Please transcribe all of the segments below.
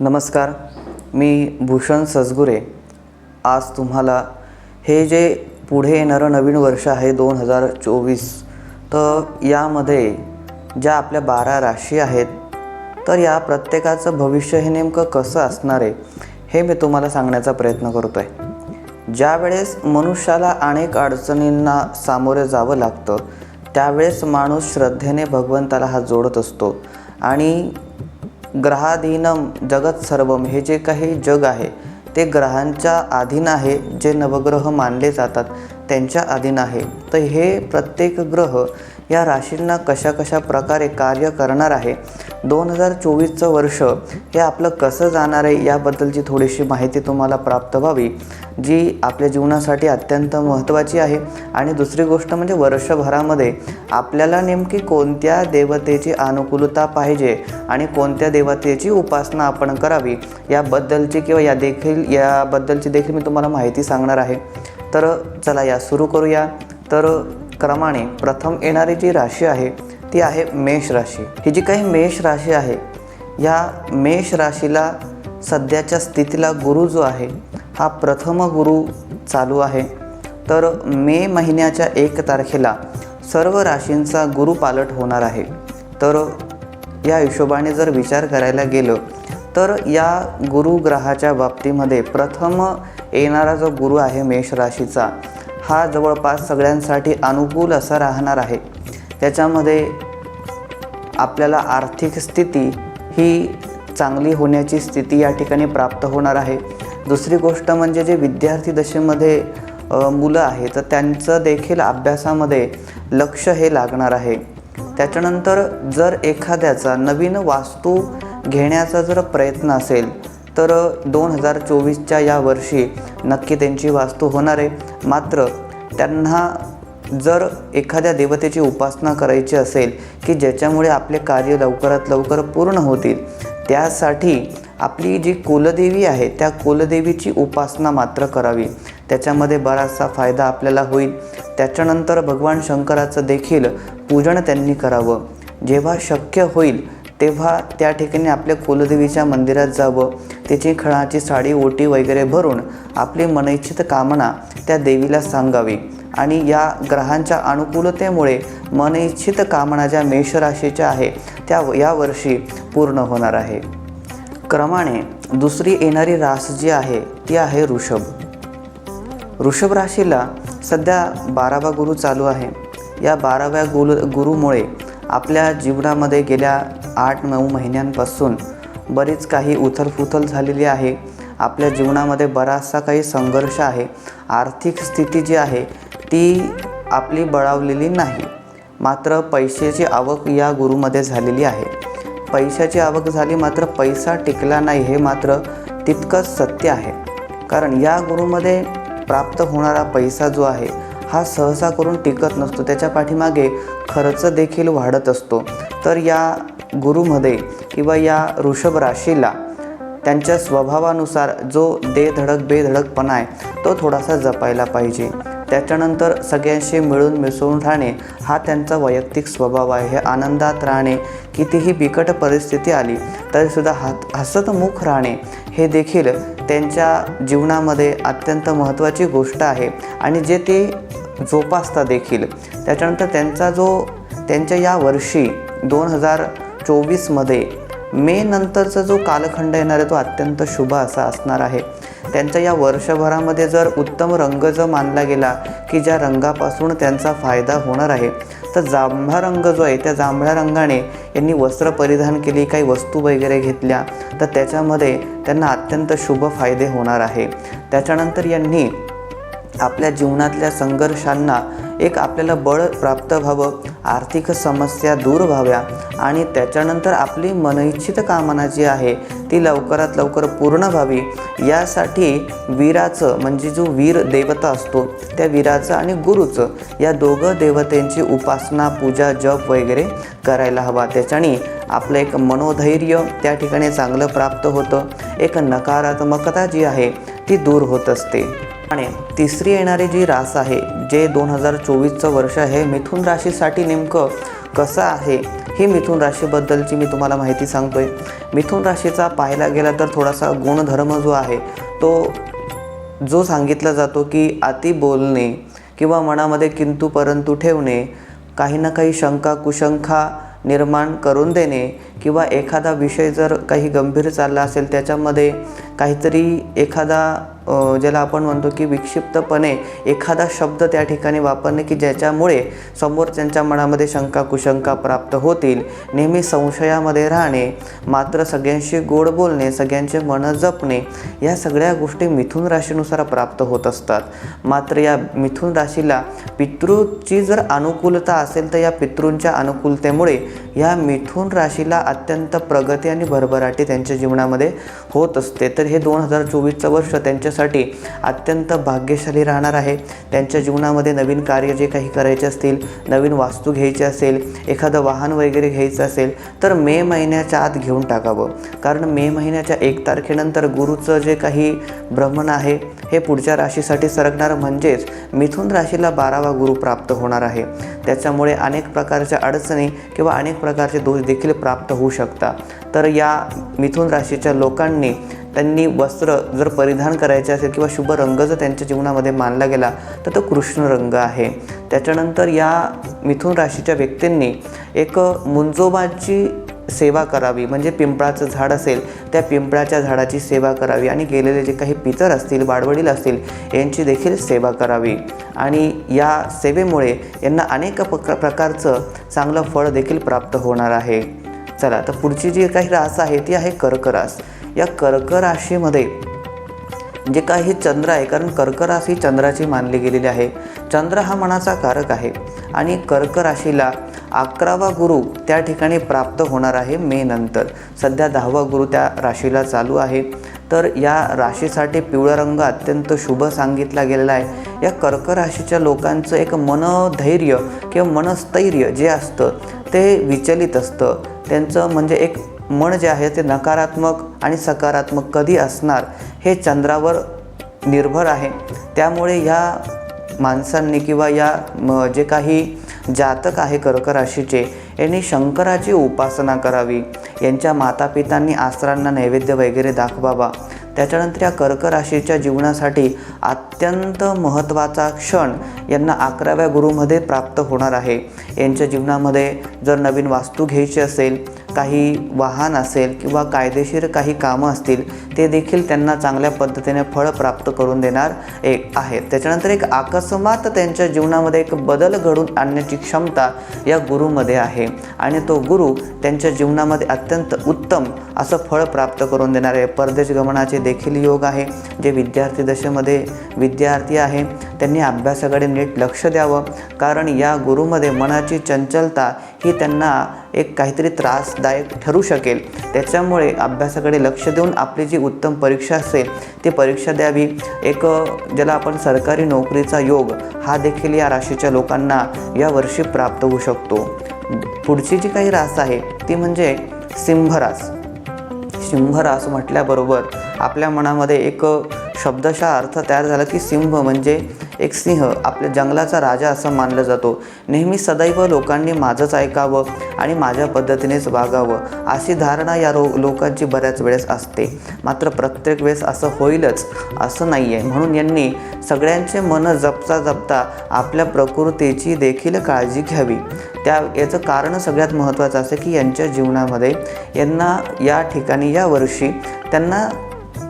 नमस्कार मी भूषण सजगुरे. आज तुम्हाला हे जे पुढे येणारं नवीन वर्ष आहे दोन हजार चोवीस तर यामध्ये ज्या आपल्या बारा राशी आहेत तर या प्रत्येकाचं भविष्य हे नेमकं कसं असणार आहे हे मी तुम्हाला सांगण्याचा प्रयत्न करतो आहे ज्यावेळेस मनुष्याला अनेक अडचणींना सामोरे जावं लागतं त्यावेळेस माणूस श्रद्धेने भगवंताला हात जोडत असतो आणि ग्रहाधीनम जगत सर्वम हे जे काही जग आहे ते ग्रहांच्या अधीन आहे जे नवग्रह मानले जातात त्यांच्या अधीन आहे. तर हे प्रत्येक ग्रह या राशींना कशा कशा प्रकारे कार्य करणार आहे? दोन हजार चोवीसचं वर्ष हे आपलं कसं जाणार आहे याबद्दलची थोडीशी माहिती तुम्हाला प्राप्त व्हावी जी आपल्या जीवनासाठी अत्यंत महत्त्वाची आहे. आणि दुसरी गोष्ट म्हणजे वर्षभरामध्ये आपल्याला नेमकी कोणत्या देवतेची अनुकूलता पाहिजे आणि कोणत्या देवतेची उपासना आपण करावी याबद्दलची किंवा या देखील याबद्दलची देखील मी तुम्हाला माहिती सांगणार आहे. तर चला या सुरू करूया. तर क्रमाने प्रथम येणारी जी राशी आहे ती आहे मेष राशी. ही जी काही मेष राशी आहे या मेष राशीला सध्याच्या स्थितीला गुरु जो आहे हा प्रथम गुरु चालू आहे. तर मे महिन्याच्या एक तारखेला सर्व राशींचा गुरु पालट होणार आहे. तर या हिशोबाने जर विचार करायला गेलं तर या गुरुग्रहाच्या बाबतीमध्ये प्रथम येणारा जो गुरु आहे मेष राशीचा हा जवळपास सगळ्यांसाठी अनुकूल असा राहणार आहे. त्याच्यामध्ये आपल्याला आर्थिक स्थिती ही चांगली होण्याची स्थिती या ठिकाणी प्राप्त होणार आहे. दुसरी गोष्ट म्हणजे जे विद्यार्थी दशेमध्ये मुलं आहेत तर त्यांचं देखील अभ्यासामध्ये लक्ष हे लागणार आहे. त्याच्यानंतर जर एखाद्याचा नवीन वास्तू घेण्याचा जर प्रयत्न असेल तर दोन हजार चोवीसच्या या वर्षी नक्की त्यांची वास्तू होणार आहे. मात्र त्यांना जर एखाद्या देवतेची उपासना करायची असेल की ज्याच्यामुळे आपले कार्य लवकरात लवकर पूर्ण होतील त्यासाठी आपली जी कुलदेवी आहे त्या कुलदेवीची उपासना मात्र करावी. त्याच्यामध्ये बराचसा फायदा आपल्याला होईल. त्याच्यानंतर भगवान शंकराचं देखील पूजन त्यांनी करावं. जेव्हा शक्य होईल तेव्हा त्या ठिकाणी आपल्या कुलदेवीच्या मंदिरात जावं तिची खळाची साडी ओटी वगैरे भरून आपली मनइच्छित कामना त्या देवीला सांगावी. आणि या ग्रहांच्या अनुकूलतेमुळे मनइच्छित कामना ज्या मेषराशीच्या आहे त्या यावर्षी पूर्ण होणार आहे. क्रमाने दुसरी येणारी रास जी आहे ती आहे ऋषभ. ऋषभ राशीला सध्या बारावा गुरु चालू आहे. या बाराव्या गुरु गुरुमुळे आपल्या जीवनामध्ये गेल्या आठ नऊ महिन्यांपासून बरीच काही उथलपुथल झालेली आहे. आपल्या जीवनामध्ये बराचसा काही संघर्ष आहे. आर्थिक स्थिती जी आहे ती आपली बळावलेली नाही. मात्र पैशाची आवक या गुरुमध्ये झालेली आहे. पैशाची आवक झाली मात्र पैसा टिकला नाही हे मात्र तितकंच सत्य आहे. कारण या गुरुमध्ये प्राप्त होणारा पैसा जो आहे हा सहसा करून टिकत नसतो. त्याच्या पाठीमागे खर्च देखील वाढत असतो. तर या गुरुमध्ये किंवा या ऋषभ राशीला त्यांच्या स्वभावानुसार जो दे धडक बेधडकपणा आहे तो थोडासा जपायला पाहिजे. त्याच्यानंतर सगळ्यांशी मिळून मिसळून राहणे हा त्यांचा वैयक्तिक स्वभाव आहे. हे आनंदात राहणे कितीही बिकट परिस्थिती आली तरीसुद्धा हात हसतमुख राहणे हे देखील त्यांच्या जीवनामध्ये अत्यंत महत्त्वाची गोष्ट आहे. आणि जे ते जोपासता देखील. त्याच्यानंतर त्यांचा जो त्यांच्या या वर्षी दोन हजार चोवीसमध्ये मे नंतरचा जो कालखंड येणार आहे तो अत्यंत शुभ असा असणार आहे. त्यांच्या या वर्षभरामध्ये जर उत्तम रंग जर मानला गेला की ज्या रंगापासून त्यांचा फायदा होणार आहे तर जांभळा रंग जो आहे त्या जांभळ्या रंगाने यांनी वस्त्र परिधान केली काही वस्तू वगैरे घेतल्या तर त्याच्यामध्ये त्यांना अत्यंत शुभ फायदे होणार आहे. त्याच्यानंतर यांनी आपल्या जीवनातल्या संघर्षांना एक आपल्याला बळ प्राप्त व्हावं आर्थिक समस्या दूर व्हाव्या आणि त्याच्यानंतर आपली मनइच्छित कामना जी आहे ती लवकरात लवकर पूर्ण व्हावी. यासाठी वीराचं म्हणजे जो वीर देवता असतो त्या वीराचं आणि गुरुचं या दोघं देवतेंची उपासना पूजा जप वगैरे करायला हवा. त्याच्याने आपलं एक मनोधैर्य त्या ठिकाणी चांगलं प्राप्त होतं. एक नकारात्मकता जी आहे ती दूर होत असते. आणि तिसरी येणारी जी रास आहे जे दोन हजार चोवीसचं वर्ष आहे मिथुन राशीसाठी नेमकं कसं आहे ही मिथुन राशीबद्दलची मी तुम्हाला माहिती सांगतो आहे मिथुन राशीचा पाहायला गेला तर थोडासा गुणधर्म जो आहे तो जो सांगितला जातो की अति बोलणे किंवा मनामध्ये किंतु परंतु ठेवणे काही ना काही शंका कुशंका निर्माण करून देणे किंवा एखादा विषय जर काही गंभीर चालला असेल त्याच्यामध्ये काहीतरी एखादा ज्याला आपण म्हणतो की विक्षिप्तपणे एखादा शब्द त्या ठिकाणी वापरणे की ज्याच्यामुळे समोर त्यांच्या मनामध्ये शंका कुशंका प्राप्त होतील. नेहमी संशयामध्ये राहणे मात्र सगळ्यांशी गोड बोलणे सगळ्यांचे मन जपणे या सगळ्या गोष्टी मिथुन राशीनुसार प्राप्त होत असतात. मात्र या मिथुन राशीला पितृची जर अनुकूलता असेल तर या पितृंच्या अनुकूलतेमुळे या मिथून राशीला अत्यंत प्रगती आणि भरभराटी त्यांच्या जीवनामध्ये होत असते. तर हे दोन हजार चोवीसचं वर्ष त्यांच्यासाठी अत्यंत भाग्यशाली राहणार आहे. त्यांच्या जीवनामध्ये नवीन कार्य जे काही करायचे असतील नवीन वास्तू घ्यायची असेल एखादं वाहन वगैरे घ्यायचं असेल तर मे महिन्याच्या आत घेऊन टाकावं. कारण मे महिन्याच्या एक तारखेनंतर गुरुचं जे काही भ्रमण आहे हे पुढच्या राशीसाठी सरकणार म्हणजेच मिथुन राशीला बारावा गुरु प्राप्त होणार आहे. त्याच्यामुळे अनेक प्रकारच्या अडचणी किंवा अनेक प्रकारचे दोष देखील प्राप्त होऊ शकतात. तर या मिथुन राशीच्या लोकांनी त्यांनी वस्त्र जर परिधान करायचे असेल किंवा शुभ रंग जर त्यांच्या जीवनामध्ये मानला गेला तर तो कृष्ण रंग आहे. त्याच्यानंतर या मिथुन राशीच्या व्यक्तींनी एक मुंजोबाची सेवा करावी. म्हणजे पिंपळाचं झाड असेल त्या पिंपळाच्या झाडाची सेवा करावी. आणि गेलेले जे काही पितर असतील वाडवडील असतील यांची देखील सेवा करावी. आणि या सेवेमुळे यांना अनेक प्रक प्रकारचं चांगलं फळ देखील प्राप्त होणार आहे. चला तर पुढची जी काही रास आहे ती आहे कर्करास. या कर्क राशीमध्ये जे काही चंद्र आहे कारण कर्क राशी चंद्राची मानली गेलेली आहे. चंद्र हा मनाचा कारक आहे. आणि कर्क राशीला अकरावा गुरु त्या ठिकाणी प्राप्त होणार आहे मे नंतर. सध्या दहावा गुरु त्या राशीला चालू आहे. तर या राशीसाठी पिवळा रंग अत्यंत शुभ सांगितला गेलेला आहे. या कर्क राशीच्या लोकांचं एक मनधैर्य किंवा मनस्थैर्य जे असतं ते विचलित असतं. त्यांचं म्हणजे एक मन जे आहे ते नकारात्मक आणि सकारात्मक कधी असणार हे चंद्रावर निर्भर आहे. त्यामुळे ह्या माणसांनी किंवा या म, जे काही जातक आहे कर्क राशीचे यांनी शंकराची उपासना करावी. यांच्या मातापितांनी आसरांना नैवेद्य वगैरे दाखवावा. त्याच्यानंतर या कर्क राशीच्या जीवनासाठी अत्यंत महत्त्वाचा क्षण यांना अकराव्या गुरुमध्ये प्राप्त होणार आहे. यांच्या जीवनामध्ये जर नवीन वास्तू घ्यायची असेल काही वाहन असेल किंवा कायदेशीर काही कामं असतील ते देखील त्यांना चांगल्या पद्धतीने फळ प्राप्त करून देणार एक आहे. त्याच्यानंतर एक अकस्मात त्यांच्या जीवनामध्ये एक बदल घडून आणण्याची क्षमता या गुरुमध्ये आहे. आणि तो गुरु त्यांच्या जीवनामध्ये अत्यंत उत्तम असं फळ प्राप्त करून देणार आहे परदेश गमनाचे देखील योग आहे. जे विद्यार्थी दशेमध्ये विद्यार्थी आहे त्यांनी अभ्यासाकडे नीट लक्ष द्यावं. कारण या गुरुमध्ये मनाची चंचलता ही त्यांना एक काहीतरी त्रासदायक ठरू शकेल. त्याच्यामुळे अभ्यासाकडे लक्ष देऊन आपली जी उत्तम परीक्षा असेल ती परीक्षा द्यावी. एक ज्याला आपण सरकारी नोकरीचा योग हा देखील या राशीच्या लोकांना यावर्षी प्राप्त होऊ शकतो. पुढची जी काही रास आहे ती म्हणजे सिंहरास सिंहरास म्हटल्याबरोबर आपल्या मनामध्ये एक शब्दशः अर्थ तयार झाला की सिंह म्हणजे एक सिंह आपल्या जंगलाचा राजा असं मानलं जातो. नेहमी सदैव लोकांनी माझंच ऐकावं आणि माझ्या पद्धतीनेच वागावं अशी धारणा या रो लोकांची बऱ्याच वेळेस असते. मात्र प्रत्येक वेळेस असं होईलच असं नाही आहे म्हणून यांनी सगळ्यांचे मन जपता जपता आपल्या प्रकृतीची देखील काळजी घ्यावी. त्या याचं कारण सगळ्यात महत्त्वाचं असं की यांच्या जीवनामध्ये यांना या ठिकाणी या वर्षी त्यांना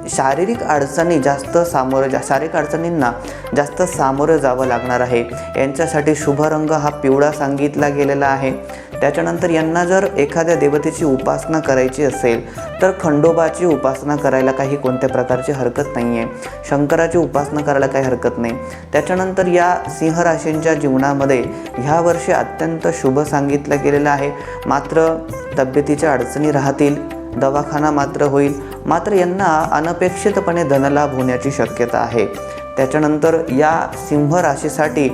शारीरिक अडचणी जास्त सामोरं जा शारीरिक अडचणींना जास्त सामोरं जावं लागणार आहे. यांच्यासाठी शुभ रंग हा पिवळा सांगितला गेलेला आहे. त्याच्यानंतर यांना जर एखाद्या देवतेची उपासना करायची असेल तर खंडोबाची उपासना करायला काही कोणत्या प्रकारची हरकत नाही आहे शंकराची उपासना करायला काही हरकत नाही. त्याच्यानंतर या सिंह राशींच्या जीवनामध्ये ह्या वर्षी अत्यंत शुभ सांगितलं गेलेलं आहे. मात्र तब्येतीच्या अडचणी राहतील. दवाखाना मात्र होईल. मात्र यांना अनपेक्षितपणे धनलाभ होण्याची शक्यता आहे. त्याच्यानंतर या सिंह राशीसाठी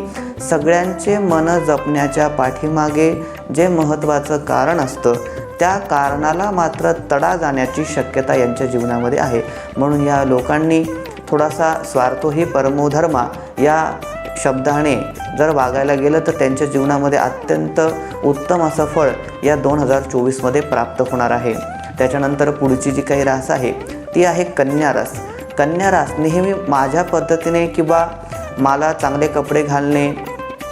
सगळ्यांचे मन जपण्याच्या पाठीमागे जे महत्त्वाचं कारण असतं त्या कारणाला मात्र तडा जाण्याची शक्यता यांच्या जीवनामध्ये आहे. म्हणून या लोकांनी थोडासा स्वार्थोही परमोधर्मा या शब्दाने जर वागायला गेलं तर त्यांच्या जीवनामध्ये अत्यंत उत्तम असं फळ या दोन हजार चोवीसमध्ये प्राप्त होणार आहे. त्याच्यानंतर पुढची जी काही रास आहे ती आहे कन्या रास. कन्या रास नेहमी माझ्या पद्धतीने किंवा मला चांगले कपडे घालणे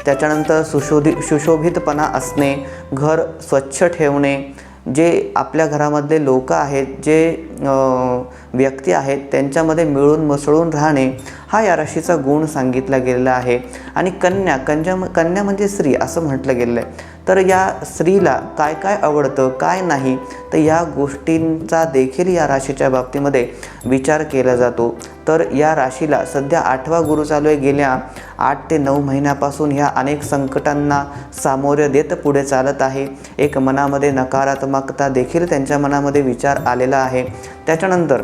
त्याच्यानंतर सुशोधी सुशोभितपणा असणे घर स्वच्छ ठेवणे जे आपल्या घरामधले लोक आहेत जे व्यक्ती आहेत त्यांच्यामध्ये मिळून मिसळून राहणे हा या राशीचा गुण सांगितला गेलेला आहे. आणि कन्या कन्या कन्या म्हणजे स्त्री असं म्हटलं गेलेलं आहे. तर या स्त्रीला काय काय आवडतं काय नाही तर या गोष्टींचा देखील या राशीच्या बाबतीमध्ये विचार केला जातो. तर या राशीला सध्या आठवा गुरु चालू आहे. गेल्या आठ ते नऊ महिन्यापासून ह्या अनेक संकटांना सामोरे देत पुढे चालत आहे. एक मनामध्ये नकारात्मकता देखील त्यांच्या मनामध्ये विचार आलेला आहे. त्याच्यानंतर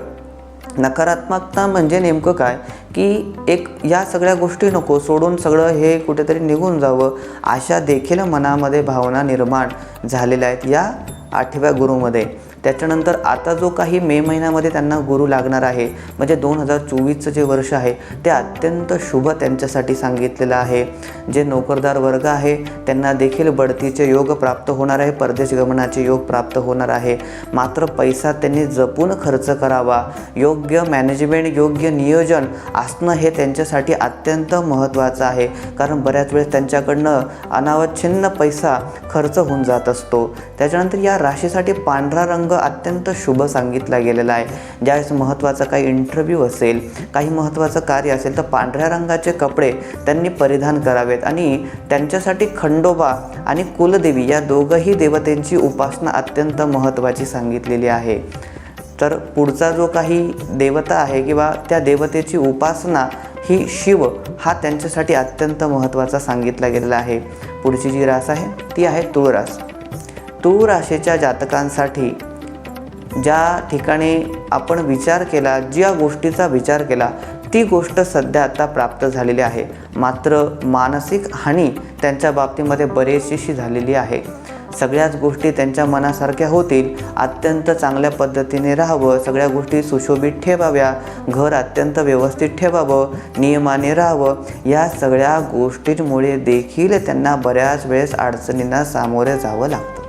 नकारात्मकता म्हणजे नेमकं काय? की एक या सगळ्या गोष्टी नको सोडून सगळं हे कुठेतरी निघून जावं अशा देखील मनामध्ये भावना निर्माण झालेल्या आहेत या आठव्या गुरुमध्ये. त्याच्यानंतर आता जो काही मे महिन्यामध्ये त्यांना गुरु लागणार आहे म्हणजे दोन हजार चोवीसचं जे वर्ष आहे ते अत्यंत शुभ त्यांच्यासाठी सांगितलेलं आहे. जे नोकरदार वर्ग आहे त्यांना देखील बढतीचे योग प्राप्त होणार आहे परदेश गमनाचे योग प्राप्त होणार आहे. मात्र पैसा त्यांनी जपून खर्च करावा. योग्य मॅनेजमेंट योग्य नियोजन असणं हे त्यांच्यासाठी अत्यंत महत्त्वाचं आहे. कारण बऱ्याच वेळेस त्यांच्याकडनं अनावच्छिन्न पैसा खर्च होऊन जात असतो. त्याच्यानंतर या राशीसाठी पांढरा रंग अत्यंत शुभ सांगितला गेलेला आहे. ज्यावेळेस महत्त्वाचा काही इंटरव्ह्यू असेल काही महत्त्वाचं कार्य असेल तर पांढऱ्या रंगाचे कपडे त्यांनी परिधान करावेत. आणि त्यांच्यासाठी खंडोबा आणि कुलदेवी या दोघंही देवतेंची उपासना अत्यंत महत्त्वाची सांगितलेली आहे. तर पुढचा जो काही देवता आहे किंवा त्या देवतेची उपासना ही शिव हा त्यांच्यासाठी अत्यंत महत्त्वाचा सांगितला गेलेला आहे. पुढची जी रास आहे ती आहे तुळ रास तुळ राशीच्या जातकांसाठी ज्या ठिकाणी आपण विचार केला ज्या गोष्टीचा विचार केला ती गोष्ट सध्या आता प्राप्त झालेली आहे. मात्र मानसिक हानी त्यांच्या बाबतीमध्ये बरेचशीशी झालेली आहे. सगळ्याच गोष्टी त्यांच्या मनासारख्या होतील. अत्यंत चांगल्या पद्धतीने राहावं सगळ्या गोष्टी सुशोभित ठेवाव्या घर अत्यंत व्यवस्थित ठेवावं नियमाने राहावं या सगळ्या गोष्टींमुळे देखील त्यांना बऱ्याच वेळेस अडचणींना सामोरे जावं लागतं.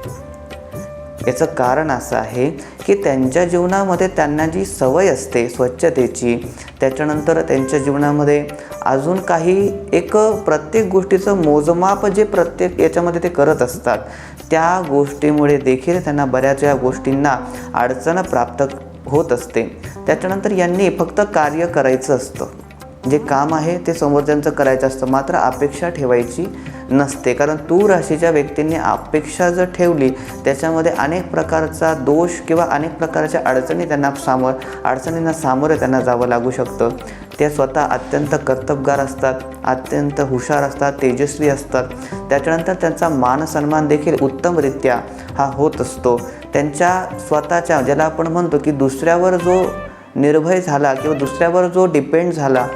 याचं कारण असं आहे की त्यांच्या जीवनामध्ये त्यांना जी सवय असते स्वच्छतेची त्याच्यानंतर त्यांच्या जीवनामध्ये अजून काही एक प्रत्येक गोष्टीचं मोजमाप जे प्रत्येक याच्यामध्ये ते करत असतात त्या गोष्टीमुळे देखील त्यांना बऱ्याच या गोष्टींना अडचण प्राप्त होत असते. त्याच्यानंतर यांनी फक्त कार्य करायचं असतं. जे काम आहे ते समोरच्यांचं करायचं असतं मात्र अपेक्षा ठेवायची नसते. कारण तू राशीच्या व्यक्तींनी अपेक्षा जर ठेवली त्याच्यामध्ये अनेक प्रकारचा दोष किंवा अनेक प्रकारच्या अडचणी त्यांना सामोर अडचणींना सामोरे त्यांना जावं लागू शकतं. ते स्वतः अत्यंत कर्तबगार असतात अत्यंत हुशार असतात तेजस्वी असतात. त्याच्यानंतर त्यांचा मान सन्मान देखील उत्तमरित्या हा होत असतो. त्यांच्या स्वतःच्या ज्याला आपण म्हणतो की दुसऱ्यावर जो निर्भय झाला किंवा दुसऱ्यावर जो डिपेंड झाला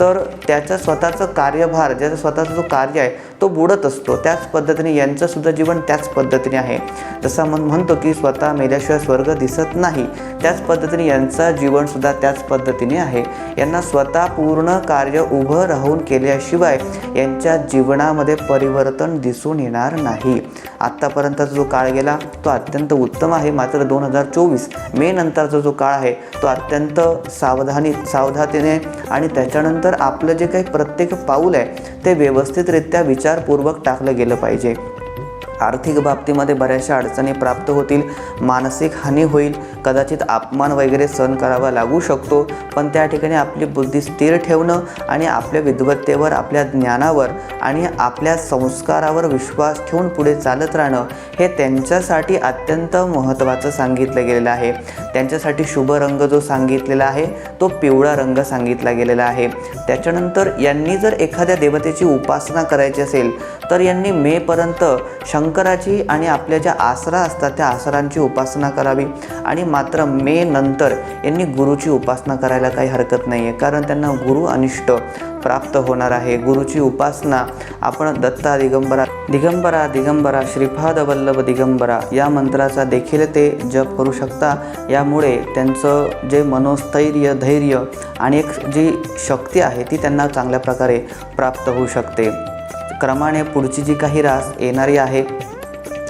तर त्याचा स्वतःचं कार्यभार ज्याचा स्वतःचा जो कार्य आहे तो बुडत असतो. त्याच पद्धतीने यांचंसुद्धा जीवन त्याच पद्धतीने आहे. जसं मन म्हणतो की स्वतः मेल्याशिवाय स्वर्ग दिसत नाही त्याच पद्धतीने यांचं जीवनसुद्धा त्याच पद्धतीने आहे. यांना स्वतः पूर्ण कार्य उभं राहून केल्याशिवाय यांच्या जीवनामध्ये परिवर्तन दिसून येणार नाही. आत्तापर्यंतचा जो काळ गेला तो अत्यंत उत्तम आहे. मात्र दोन हजार चोवीस मे नंतरचा जो काळ आहे तो अत्यंत सावधानी सावधातेने आणि त्याच्यानंतर आपलं जे काही प्रत्येक पाऊल आहे ते व्यवस्थितरित्या विचार विचारपूर्वक टाकलं गेलं पाहिजे. आर्थिक बाबतीमध्ये बऱ्याचशा अडचणी प्राप्त होतील मानसिक हानी होईल कदाचित अपमान वगैरे सहन करावा लागू शकतो पण त्या ठिकाणी आपली बुद्धी स्थिर ठेवणं आणि आपल्या विद्वत्तेवर आपल्या ज्ञानावर आणि आपल्या संस्कारावर विश्वास ठेवून पुढे चालत राहणं हे त्यांच्यासाठी अत्यंत महत्त्वाचं सांगितलं गेलेलं आहे. त्यांच्यासाठी शुभ रंग जो सांगितलेला आहे तो पिवळा रंग सांगितला गेलेला आहे. त्याच्यानंतर यांनी जर एखाद्या देवतेची उपासना करायची असेल तर यांनी मेपर्यंत शंकराची आणि आपल्या ज्या आसरा असतात त्या आसरांची उपासना करावी. आणि मात्र मे नंतर यांनी गुरुची उपासना करायला काही हरकत नाही आहे कारण त्यांना गुरु अनिष्ट. प्राप्त होणार आहे. गुरुची उपासना आपण दत्ता दिगंबरा दिगंबरा दिगंबरा श्रीपाद वल्लभ दिगंबरा या मंत्राचा देखील ते जप करू शकता. यामुळे त्यांचं जे मनोस्थैर्य धैर्य आणि एक जी शक्ती आहे ती त्यांना चांगल्या प्रकारे प्राप्त होऊ शकते. क्रमाने पुढची जी काही रास येणारी आहे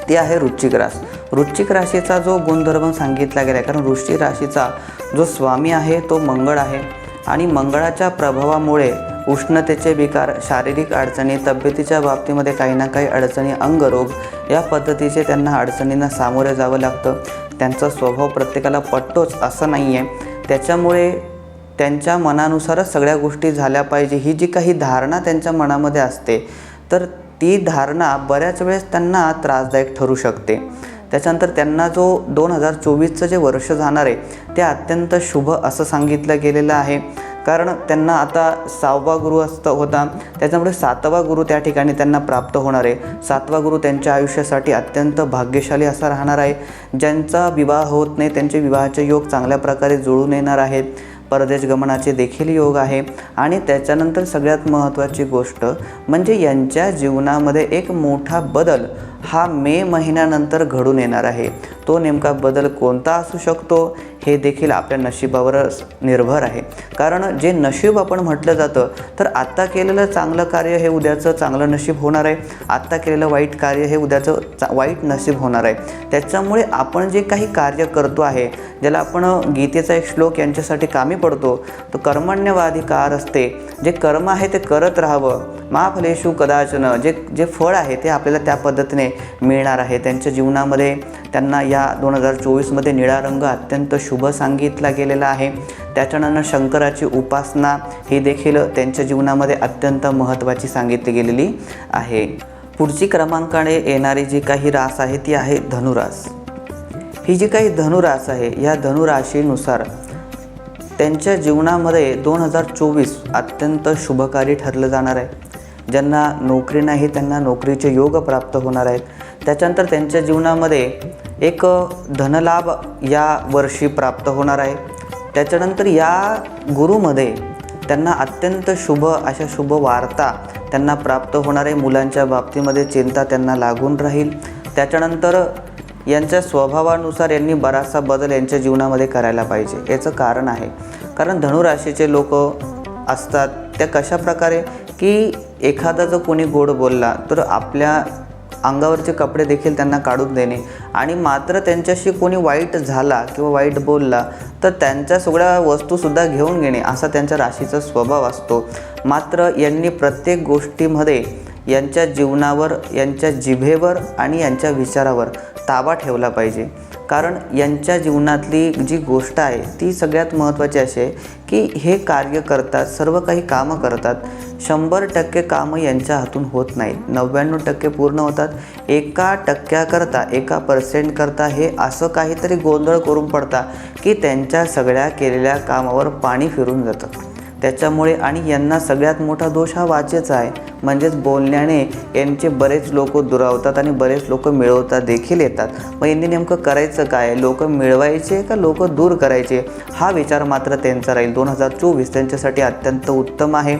ती आहे रुचिक रास. वृश्चिक राशीचा जो गुणधर्म सांगितला गेला आहे कारण वृश्चिक राशीचा जो स्वामी आहे तो मंगळ आहे. आणि मंगळाच्या प्रभावामुळे उष्णतेचे विकार शारीरिक अडचणी तब्येतीच्या बाबतीमध्ये काही ना काही अडचणी अंगरोग या पद्धतीचे त्यांना अडचणींना सामोरे जावं लागतं. त्यांचा स्वभाव प्रत्येकाला पटतोच असं नाही आहे त्याच्यामुळे त्यांच्या मनानुसारच सगळ्या गोष्टी झाल्या पाहिजे ही जी काही धारणा त्यांच्या मनामध्ये असते तर ती धारणा बऱ्याच वेळेस त्यांना त्रासदायक ठरू शकते. त्याच्यानंतर त्यांना जो दोन हजार चोवीसचं जे वर्ष जाणार आहे ते अत्यंत शुभ असं सांगितलं गेलेलं आहे. कारण त्यांना आता सहावा गुरु असतं होता. त्याच्यामुळे सातवा गुरु त्या ठिकाणी त्यांना प्राप्त होणार आहे. सातवा गुरु त्यांच्या आयुष्यासाठी अत्यंत भाग्यशाली असा राहणार आहे. ज्यांचा विवाह होत नाही त्यांचे विवाहाचे योग चांगल्या प्रकारे जुळून येणार आहेत. परदेश गमनाचे देखील योग आहे. आणि त्याच्यानंतर सगळ्यात महत्त्वाची गोष्ट म्हणजे यांच्या जीवनामध्ये एक मोठा बदल हा मे महिन्यानंतर घडून येणार आहे. तो नेमका बदल कोणता असू शकतो हे देखील आपल्या नशिबावरच निर्भर आहे. कारण जे नशीब आपण म्हटलं जातं तर आत्ता केलेलं चांगलं कार्य हे उद्याचं चांगलं नशीब होणार आहे. आत्ता केलेलं वाईट कार्य हे उद्याचं चा वाईट नशीब होणार आहे. त्याच्यामुळे आपण जे काही कार्य करतो आहे ज्याला आपण गीतेचा एक श्लोक यांच्यासाठी कामी पडतो तो कर्मण्यवाधिकार असते. जे कर्म आहे ते करत राहावं. महाफलेशू कदाचन. जे जे फळ आहे ते आपल्याला त्या पद्धतीने मिळणार आहे. त्यांच्या जीवनामध्ये त्यांना या दोन हजार चोवीसमध्ये निळा रंग अत्यंत शुभ सांगितला गेलेला आहे. त्याच्यानंतर शंकराची उपासना ही देखील त्यांच्या जीवनामध्ये अत्यंत महत्त्वाची सांगितली गेलेली आहे. पुढची क्रमांकाने येणारी जी काही रास आहे ती आहे धनुरास. ही जी काही धनुरास आहे या धनुराशीनुसार त्यांच्या जीवनामध्ये दोन हजार चोवीस अत्यंत शुभकारी ठरलं जाणार आहे. ज्यांना नोकरी नाही त्यांना नोकरीचे योग प्राप्त होणार आहेत. त्याच्यानंतर त्यांच्या जीवनामध्ये एक धनलाभ या वर्षी प्राप्त होणार आहे. त्याच्यानंतर या गुरुमध्ये त्यांना अत्यंत शुभ अशा शुभ वार्ता त्यांना प्राप्त होणारे मुलांच्या बाबतीमध्ये चिंता त्यांना लागून राहील. त्याच्यानंतर यांच्या स्वभावानुसार यांनी बराचसा बदल यांच्या जीवनामध्ये करायला पाहिजे. याचं कारण आहे. कारण धनुराशीचे लोक असतात. त्या कशा प्रकारे की एखादा जर कोणी गोड बोलला तर आपल्या अंगावरचे कपडे देखील त्यांना काढून देणे. आणि मात्र त्यांच्याशी कोणी वाईट झाला किंवा वाईट बोलला तर त्यांच्या सगळ्या वस्तूसुद्धा घेऊन घेणे असा त्यांच्या राशीचा स्वभाव असतो. मात्र यांनी प्रत्येक गोष्टीमध्ये यांच्या जीवनावर यांच्या जिभेवर आणि यांच्या विचारावर ताबा ठेवला पाहिजे. कारण यांच्या जीवनातली जी गोष्ट आहे ती सगळ्यात महत्त्वाची अशी आहे की हे कार्य करतात सर्व काही कामं करतात. शंभर टक्के कामं यांच्या हातून होत नाहीत. नव्याण्णव टक्के पूर्ण होतात. एका टक्क्याकरता एका पर्सेंट करता हे असं काहीतरी गोंधळ करून पडता की त्यांच्या सगळ्या केलेल्या कामावर पाणी फिरून जातं. त्याच्यामुळे आणि यांना सगळ्यात मोठा दोष हा वाचेचा आहे. म्हणजेच बोलण्याने यांचे बरेच लोक दुरावतात आणि बरेच लोक मिळवता देखील येतात. मग यांनी नेमकं करायचं काय? लोक मिळवायचे का लोक दूर करायचे? हा विचार मात्र त्यांचा राहील. दोन हजार चोवीस त्यांच्यासाठी अत्यंत उत्तम आहे.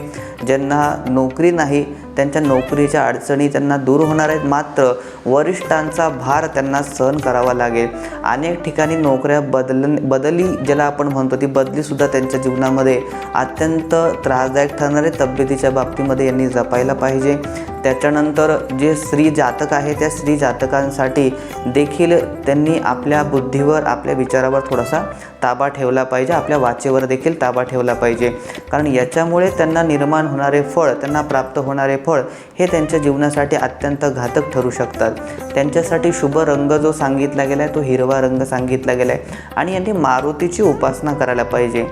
ज्यांना नोकरी नाही त्यांच्या नोकरीच्या अडचणी त्यांना दूर होणार आहेत. मात्र वरिष्ठांचा भार त्यांना सहन करावा लागेल. अनेक ठिकाणी नोकऱ्या बदल बदली ज्याला आपण म्हणतो ती बदलीसुद्धा त्यांच्या जीवनामध्ये अत्यंत त्रासदायक ठरणारे तब्येतीच्या बाबतीमध्ये यांनी जपायला पाहिजे. त्याच्यानंतर जे स्त्री जातक आहे त्या स्त्री जातकांसाठी देखील त्यांनी आपल्या बुद्धीवर आपल्या विचारावर थोडासा ताबा ठेवला पाहिजे. आपल्या वाचेवर देखील ताबा ठेवला पाहिजे. कारण याच्यामुळे त्यांना निर्माण होणारे फळ त्यांना प्राप्त होणारे फळ हे त्यांच्या जीवनासाठी अत्यंत घातक ठरू शकतात. त्यांच्यासाठी शुभ रंग जो सांगितला गेला आहे तो हिरवा रंग सांगितला गेला आहे आणि यांनी मारुतीची उपासना करायला पाहिजे.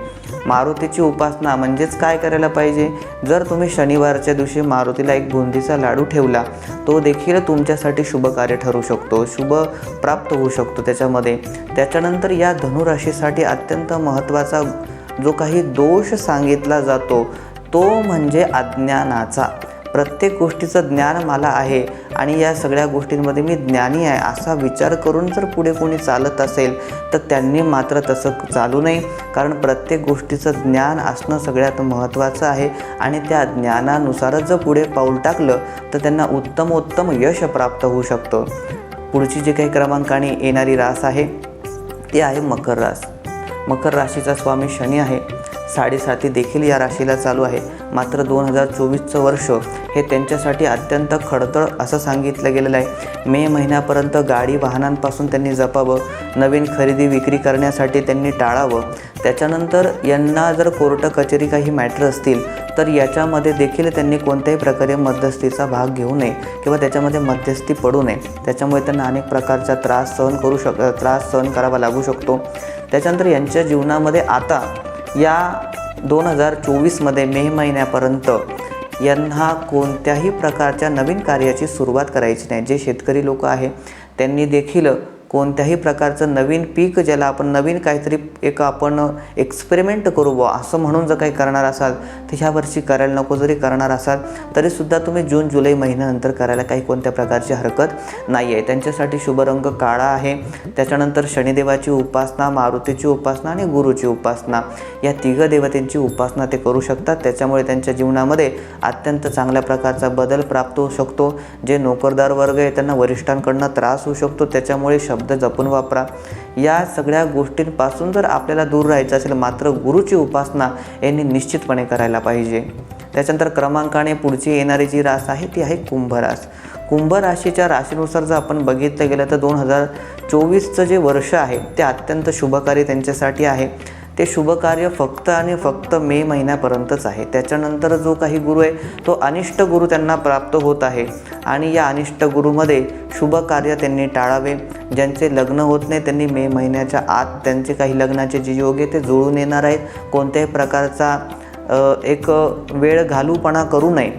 मारुतीची उपासना म्हणजेच काय करायला पाहिजे? जर तुम्ही शनिवारच्या दिवशी मारुतीला एक बुंदीचा लाडू ठेवला तो देखील तुमच्यासाठी शुभ कार्य ठरू शकतो. शुभ प्राप्त होऊ शकतो त्याच्यामध्ये. त्याच्यानंतर या धनुराशीसाठी अत्यंत महत्त्वाचा जो काही दोष सांगितला जातो तो म्हणजे अज्ञानाचा. प्रत्येक गोष्टीचं ज्ञान मला आहे आणि या सगळ्या गोष्टींमध्ये मी ज्ञानी आहे असा विचार करून जर पुढे कोणी चालत असेल तर त्यांनी मात्र तसं चालू नये. कारण प्रत्येक गोष्टीचं ज्ञान असणं सगळ्यात महत्त्वाचं आहे आणि त्या ज्ञानानुसारच जर पुढे पाऊल टाकलं तर त्यांना उत्तम उत्तम यश प्राप्त होऊ शकतं. पुढची जी काही क्रमांकाने येणारी रास आहे ती आहे मकर रास. मकर राशीचा स्वामी शनी आहे. साडेसाती देखील या राशीला चालू आहे. मात्र दोन हजार चोवीसचं वर्ष हे त्यांच्यासाठी अत्यंत खडतळ असं सांगितलं गेलेलं आहे. मे महिन्यापर्यंत गाडी वाहनांपासून त्यांनी जपावं नवीन खरेदी विक्री करण्यासाठी त्यांनी टाळावं. त्याच्यानंतर यांना जर कोर्ट कचेरी काही मॅटर असतील तर याच्यामध्ये देखील त्यांनी कोणत्याही प्रकारे मध्यस्थीचा भाग घेऊ नये किंवा त्याच्यामध्ये मध्यस्थी पडू नये. त्याच्यामुळे त्यांना अनेक प्रकारचा त्रास सहन करू शक त्रास सहन करावा लागू शकतो. त्याच्यानंतर यांच्या जीवनामध्ये आता या दोन हजार चोवीसमध्ये मे महिन्यापर्यंत यांना कोणत्याही प्रकारच्या नवीन कार्याची सुरुवात करायची नाही. जे शेतकरी लोक आहे त्यांनी देखील कोणत्याही प्रकारचं नवीन पीक ज्याला आपण नवीन काहीतरी एक आपण एक्सपेरिमेंट करू बुवा असं म्हणून जर काही करणार असाल तर ह्या वर्षी करायला नको जरी करणार असाल तरीसुद्धा तुम्ही जून जुलै महिन्यानंतर करायला काही कोणत्या प्रकारची हरकत नाही आहे. त्यांच्यासाठी शुभ रंग काळा आहे. त्याच्यानंतर शनिदेवाची उपासना मारुतीची उपासना आणि गुरुची उपासना. या तिघ देवतेंची उपासना ते करू शकतात. त्याच्यामुळे त्यांच्या जीवनामध्ये अत्यंत चांगल्या प्रकारचा बदल प्राप्त होऊ शकतो. जे नोकरदार वर्ग आहे त्यांना वरिष्ठांकडनं त्रास होऊ शकतो. त्याच्यामुळे शब्द जपून वापरा. या सगळ्या गोष्टींपासून जर आपल्याला दूर राहायचं असेल मात्र गुरुची उपासना यांनी निश्चितपणे करायला पाहिजे. त्याच्यानंतर क्रमांकाने पुढची येणारी जी रास आहे ती आहे कुंभ रास. कुंभ राशीच्या राशीनुसार जर आपण बघितलं गेलं तर दोन हजार चोवीसचं जे वर्ष आहे ते अत्यंत शुभकारी त्यांच्यासाठी आहे. ते शुभकार्य फक्त आणि फक्त मे महिन्यापर्यंतच आहे. त्याच्यानंतर जो काही गुरु आहे तो अनिष्ट गुरु त्यांना प्राप्त होत आहे. आणि या अनिष्ट गुरुमध्ये शुभ कार्य त्यांनी टाळावे. ज्यांचे लग्न होत नाही त्यांनी मे महिन्याच्या आत त्यांचे काही लग्नाचे जे योग आहे ते जुळून येणार आहेत. कोणत्याही प्रकारचा एक वेळ घालूपणा करू नये.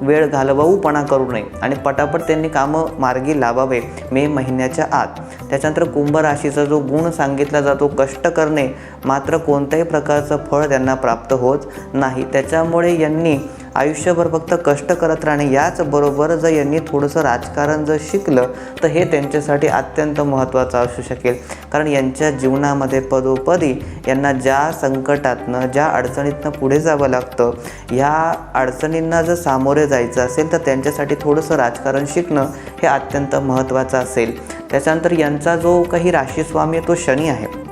वेळ घालवाऊपणा करू नये. आणि पटापट त्यांनी कामं मार्गी लावावे मे महिन्याच्या आत. त्याच्यानंतर कुंभ राशीचा जो गुण सांगितला जातो कष्ट करणे मात्र कोणत्याही प्रकारचं फळ त्यांना प्राप्त होत नाही. त्याच्यामुळे यांनी आयुष्यभर फक्त कष्ट करत राहणे याचबरोबर जर यांनी थोडंसं राजकारण जर शिकलं तर हे त्यांच्यासाठी अत्यंत महत्त्वाचं असू शकेल. कारण यांच्या जीवनामध्ये पदोपदी यांना ज्या संकटातनं ज्या अडचणीतनं पुढे जावं लागतं ह्या अडचणींना जर सामोरे जायचं असेल तर त्यांच्यासाठी थोडंसं राजकारण शिकणं हे अत्यंत महत्त्वाचं असेल. त्याच्यानंतर यांचा जो काही राशीस्वामी आहे तो शनी आहे.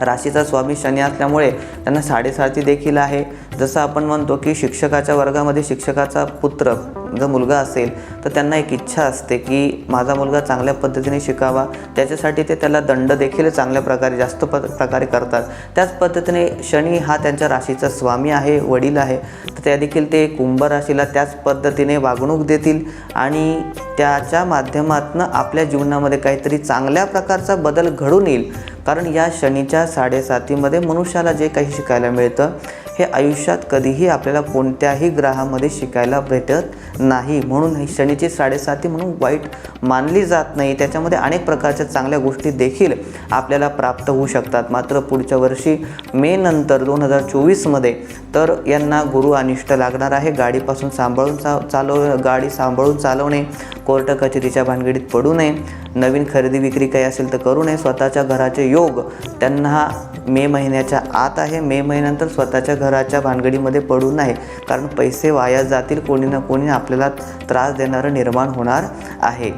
राशीचा स्वामी शनी असल्यामुळे त्यांना साडेसाती देखील आहे. जसं आपण म्हणतो की शिक्षकाच्या वर्गामध्ये शिक्षकाचा पुत्र जर मुलगा असेल तर त्यांना एक इच्छा असते की माझा मुलगा चांगल्या पद्धतीने शिकावा. त्याच्यासाठी ते त्याला दंड देखील चांगल्या प्रकारे जास्त प प्रकारे करतात. त्याच पद्धतीने शनी हा त्यांच्या राशीचा स्वामी आहे वडील आहे. तर त्या देखील ते कुंभ राशीला त्याच पद्धतीने वागणूक देतील आणि त्याच्या माध्यमातून आपल्या जीवनामध्ये काहीतरी चांगल्या प्रकारचा बदल घडून येईल. कारण या शनीच्या साडेसातीमध्ये मनुष्याला जे काही शिकायला मिळतं हे आयुष्यात कधीही आपल्याला कोणत्याही ग्रहामध्ये शिकायला भेटत नाही. म्हणून ही शनीची साडेसाती म्हणून वाईट मानली जात नाही. त्याच्यामध्ये अनेक प्रकारच्या चांगल्या गोष्टी देखील आपल्याला प्राप्त होऊ शकतात. मात्र पुढच्या वर्षी मे नंतर दोन हजार चोवीसमध्ये तर यांना गुरु अनिष्ट लागणार आहे. गाडीपासून सांभाळून चा चालव गाडी सांभाळून चालवणे कोर्ट कचेरीच्या भानगडीत पडू नये. नवीन खरेदी विक्री काही असेल तर करू नये. स्वतःच्या घराचे योग त्यांना मे महिन्याच्या आत आहे. मे महिन्यानंतर स्वतःच्या घराच्या भानगडीमध्ये पडू नये. कारण पैसे वाया जातील. कोणी ना कोणी आपल्याला त्रास देणारं निर्माण होणार आहे.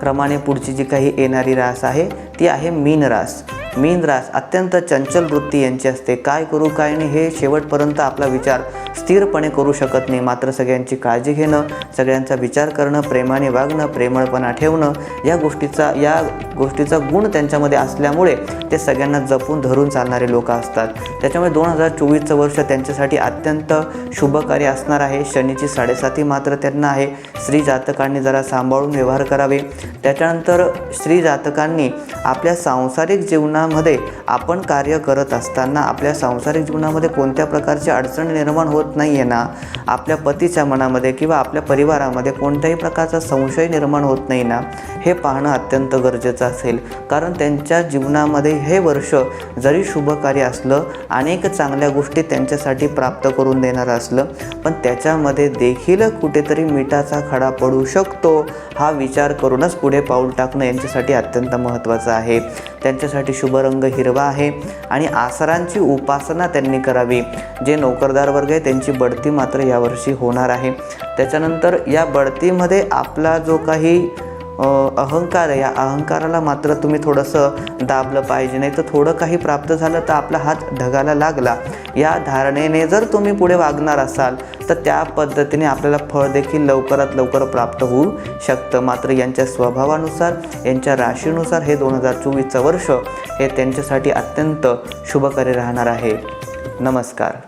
क्रमाने पुढची जी काही येणारी रास आहे ती आहे मीन रास. मीन रास अत्यंत चंचल वृत्ती यांची असते काय करू काय नाही हे शेवटपर्यंत आपला विचार स्थिरपणे करू शकत नाही. मात्र सगळ्यांची काळजी घेणं सगळ्यांचा विचार करणं प्रेमाने वागणं प्रेमळपणा ठेवणं या गोष्टीचा या गोष्टीचा गुण त्यांच्यामध्ये असल्यामुळे ते सगळ्यांना जपून धरून चालणारे लोक असतात. त्याच्यामुळे दोन हजार चोवीसचं वर्ष त्यांच्यासाठी अत्यंत शुभकार्य असणार आहे. शनीची साडेसाती मात्र त्यांना आहे. स्त्री जातकांनी जरा सांभाळून व्यवहार करावे. त्याच्यानंतर स्त्री जातकांनी आपल्या सांसारिक जीवनामध्ये आपण कार्य करत असताना आपल्या सांसारिक जीवनामध्ये कोणत्या प्रकारची अडचण निर्माण होत नाही आहे ना आपल्या पतीच्या मनामध्ये किंवा आपल्या परिवारामध्ये कोणत्याही प्रकारचा संशय निर्माण होत नाही ना हे पाहणं अत्यंत गरजेचं असेल. कारण त्यांच्या जीवनामध्ये हे वर्ष जरी शुभकार्य असलं अनेक चांगल्या गोष्टी त्यांच्यासाठी प्राप्त करून देणारं असलं पण त्याच्यामध्ये देखील कुठेतरी मिठाचा खडा पडू शकतो हा विचार करूनच पुढे पाऊल टाकणं यांच्यासाठी अत्यंत महत्त्वाचं आहे. त्यांच्यासाठी शुभ रंग हिरवा आहे आणि आसरांची उपासना त्यांनी करावी. जे नोकरदार वर्ग आहे त्यांची बढती मात्र यावर्षी होणार आहे. त्याच्यानंतर या बढतीमध्ये आपला जो काही अहंकार आहे. या अहंकाराला मात्र तुम्ही थोडंसं दाबलं पाहिजे. नाही तर थोडं काही प्राप्त झालं तर आपला हात ढगाला लागला. या धारणेने जर तुम्ही पुढे वागणार असाल तर त्या पद्धतीने आपल्याला फळ देखील लवकरात लवकर प्राप्त होऊ शकतं. मात्र यांच्या स्वभावानुसार यांच्या राशीनुसार हे दोन हजार चोवीसचं वर्ष हे त्यांच्यासाठी अत्यंत शुभकारी राहणार आहे. नमस्कार.